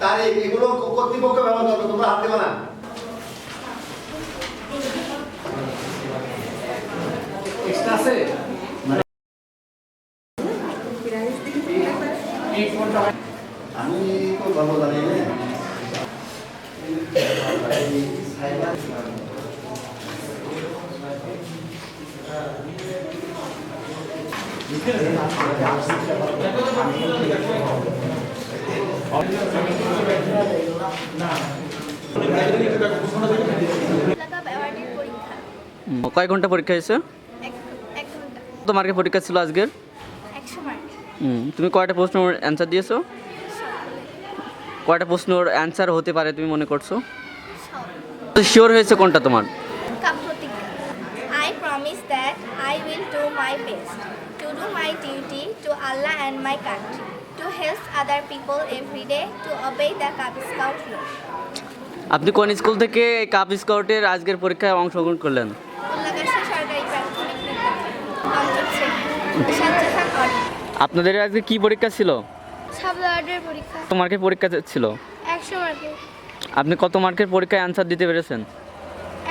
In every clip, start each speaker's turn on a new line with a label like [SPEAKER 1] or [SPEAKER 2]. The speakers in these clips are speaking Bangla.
[SPEAKER 1] তারিখ এগুলো কর্তৃপক্ষ ব্যবহার করবে তোমরা হাত দেবে না।
[SPEAKER 2] এক্সট্রা আছে?
[SPEAKER 1] আমি তো জানি না।
[SPEAKER 3] কয় ঘণ্টা পরীক্ষা হয়েছে?
[SPEAKER 4] এক
[SPEAKER 3] মার্কের পরীক্ষা ছিল আজকের? তুমি কয়টা প্রশ্নের অ্যান্সার দিয়েছ? কয়টা প্রশ্নের অ্যান্সার হতে পারে তুমি মনে করছ? শিওর হয়েছে কোনটা তোমার?
[SPEAKER 4] My duty to Allah and to help other people every day to obey the cub scout rule
[SPEAKER 3] আপনি কোন স্কুল থেকে এই কাপ স্কাউটের আজকের পরীক্ষায় অংশগ্রহণ করলেন?
[SPEAKER 4] সরকারি প্রাথমিক বিদ্যালয়
[SPEAKER 3] আপনাদের আজকে কি পরীক্ষা ছিল?
[SPEAKER 4] পরীক্ষা।
[SPEAKER 3] কত মার্কের পরীক্ষা ছিল?
[SPEAKER 4] মার্কের।
[SPEAKER 3] আপনি কত মার্কের পরীক্ষায় অ্যান্সার দিতে পেরেছেন?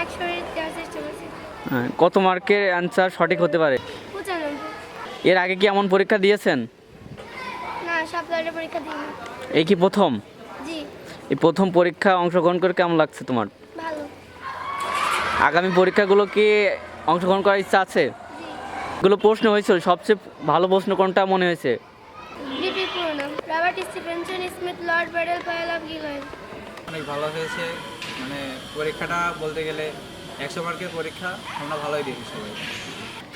[SPEAKER 4] একশো দেওয়ার চেষ্টা করছি
[SPEAKER 3] হ্যাঁ, কত মার্কের অ্যান্সার সঠিক হতে পারে? এর আগে কি এমন পরীক্ষা দিয়েছেন?
[SPEAKER 4] না পরীক্ষা দিইনি
[SPEAKER 3] এই কি প্রথম?
[SPEAKER 4] জি।
[SPEAKER 3] এই প্রথম পরীক্ষা অংশগ্রহণ করে কেমন লাগছে তোমার?
[SPEAKER 4] ভালো।
[SPEAKER 3] আগামী পরীক্ষাগুলো কি অংশগ্রহণ করার ইচ্ছা আছে?
[SPEAKER 4] জি।
[SPEAKER 3] এগুলো প্রশ্ন হয়েছিল সবচেয়ে ভালো প্রশ্ন কোনটা মনে হয়েছে?
[SPEAKER 4] Robert Stephenson Smith Lord Baden Powell of গিলয়েন।
[SPEAKER 5] অনেক ভালো হয়েছে মানে পরীক্ষাটা বলতে গেলে একশো মার্কের পরীক্ষা আমরা ভালোই দিয়েছি সবাই।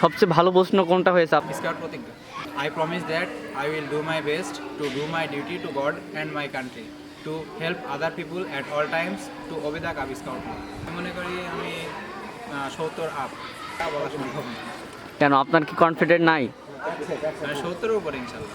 [SPEAKER 3] সবচেয়ে ভালো প্রশ্ন কোনটা হয়েছে?
[SPEAKER 5] স্কাউট প্রতিজ্ঞা। I promise that I will do my best to do my duty to God and my country to help other people at all times to obey the আমি মনে করি আমি সত্তর আপ তা বলা সম্ভব
[SPEAKER 3] কেন আপনার কি কনফিডেন্ট নাই?
[SPEAKER 5] মানে সত্তরের উপরে ইনশাল্লাহ।